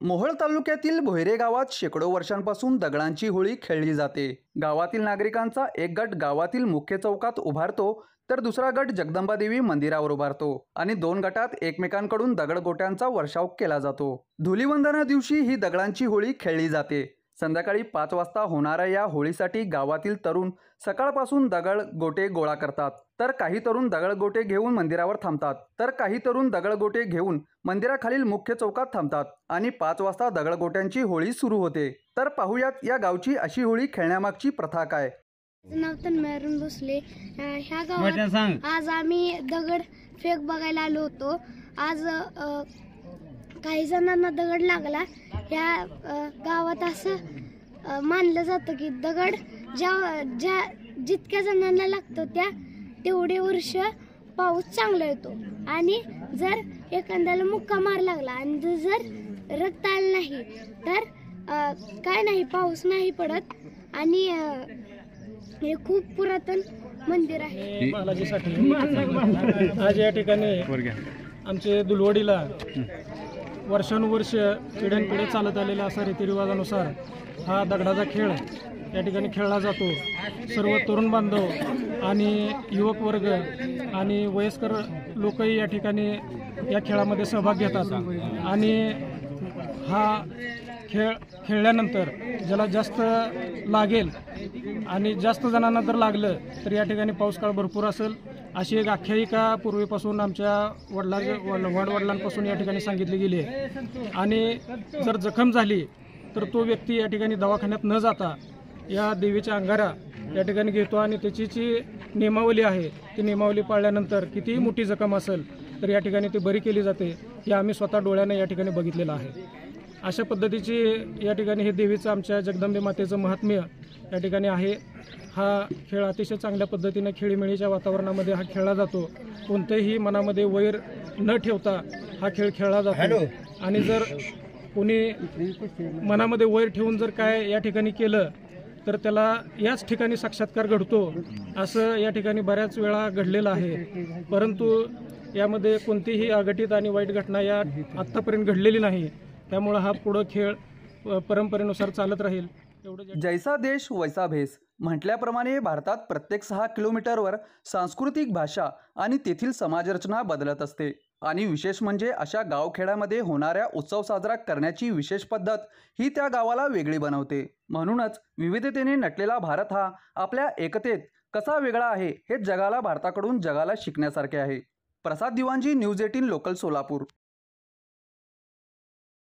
मोहोळ तालुक्यातील भोयरे गावात शेकडो वर्षांपासून दगडांची होळी खेळली जाते. गावातील नागरिकांचा एक गट गावातील मुख्य चौकात उभारतो तर दुसरा गट जगदंबा देवी मंदिरावर उभारतो आणि दोन गटात एकमेकांकडून दगड गोट्यांचा वर्षाव केला जातो. धुलीवंदना दिवशी ही दगडांची होळी खेळली जाते. संध्याकाळी पाच वाजता होणाऱ्या या होळीसाठी गावातील तरुण सकाळपासून दगड गोटे गोळा करतात. तर काही तरुण दगडगोटे घेऊन मंदिरावर थांबतात. तर काही तरुण दगडगोटे घेऊन मंदिराखालील मुख्य चौकात थांबतात आणि पाच वाजता दगडगोट्यांची होळी सुरू होते. तर पाहूयात या गावची अशी होळी खेळण्यामागची प्रथा काय? नाव तन्मयारून भोसले. अं, ह्या गावात आज आम्ही दगड फेक बघायला आलो होतो. आज काही जणांना दगड लागला. ह्या गावात असं मानलं जातं की दगड ज्या ज्या जितक्या जणांना लागतो त्या तेवढे वर्ष पाऊस चांगला येतो. आणि जर एखाद्याला मुक्का मार लागला आणि जर रक्त आलं नाही तर काय नाही पाऊस नाही पडत. आणि हे खूप पुरातन मंदिर आहे. आज या ठिकाणी आमचे दुलवडीला वर्षानुवर्ष पिढ्यानपिढ्या चालत आलेला असा रीतिरिवाजानुसार हा दगडाचा खेळ या ठिकाणी खेळला जातो. सर्व तरुण बांधव आणि युवक वर्ग आणि वयस्कर लोकही या ठिकाणी या खेळामध्ये सहभाग घेतात. आणि हा खेळ खेळल्यानंतर ज्याला जास्त लागेल आणि जास्त जणांना जर लागलं तर या ठिकाणी पाऊस काळ भरपूर असेल. अशी एक आख्यायिका पूर्वीपासून आमच्या वडिलां वडवडिलांपासून या ठिकाणी सांगितली गेली आहे. आणि जर जखम झाली तर तो व्यक्ती या ठिकाणी दवाखान्यात न जाता या देवीच्या अंगारा या ठिकाणी घेतो आणि त्याची जी नियमावली आहे ती नियमावली पाळल्यानंतर कितीही मोठी जखम असेल तर या ठिकाणी ती बरी केली जाते हे आम्ही स्वतः डोळ्याने या ठिकाणी बघितलेलं आहे. अशा पद्धतीची या ठिकाणी हे देवीचं आमच्या जगदंबे मातेचं महात्म्य या ठिकाणी आहे. हा खेळ अतिशय चांगल्या पद्धतीने खेळीमेळीच्या वातावरणामध्ये हा खेळला जातो. कोणतेही मनामध्ये वैर न ठेवता हा खेळ खेळला जातो. आणि जर कोणी मनामध्ये वैर ठेवून जर काय या ठिकाणी केलं तर त्याला याच ठिकाणी साक्षात्कार घडतो असं या ठिकाणी बऱ्याच वेळा घडलेलं आहे. परंतु यामध्ये कोणतीही अघटित आणि वाईट घटना या आत्तापर्यंत घडलेली नाही. त्यामुळं हा पुढं खेळ परंपरेनुसार चालत राहील. जैसा देश वैसा भेस. म्हटल्याप्रमाणे भारतात प्रत्येक सहा किलोमीटरवर सांस्कृतिक भाषा आणि तेथील समाजरचना बदलत असते. आणि विशेष म्हणजे अशा गावखेड्यामध्ये होणाऱ्या उत्सव साजरा करण्याची विशेष पद्धत ही त्या गावाला वेगळी बनवते. म्हणूनच विविधतेने नटलेला भारत हा आपल्या एकतेत कसा वेगळा आहे हे जगाला भारताकडून जगाला शिकण्यासारखे आहे. Prasad Diwanji news eighteen local Solapur.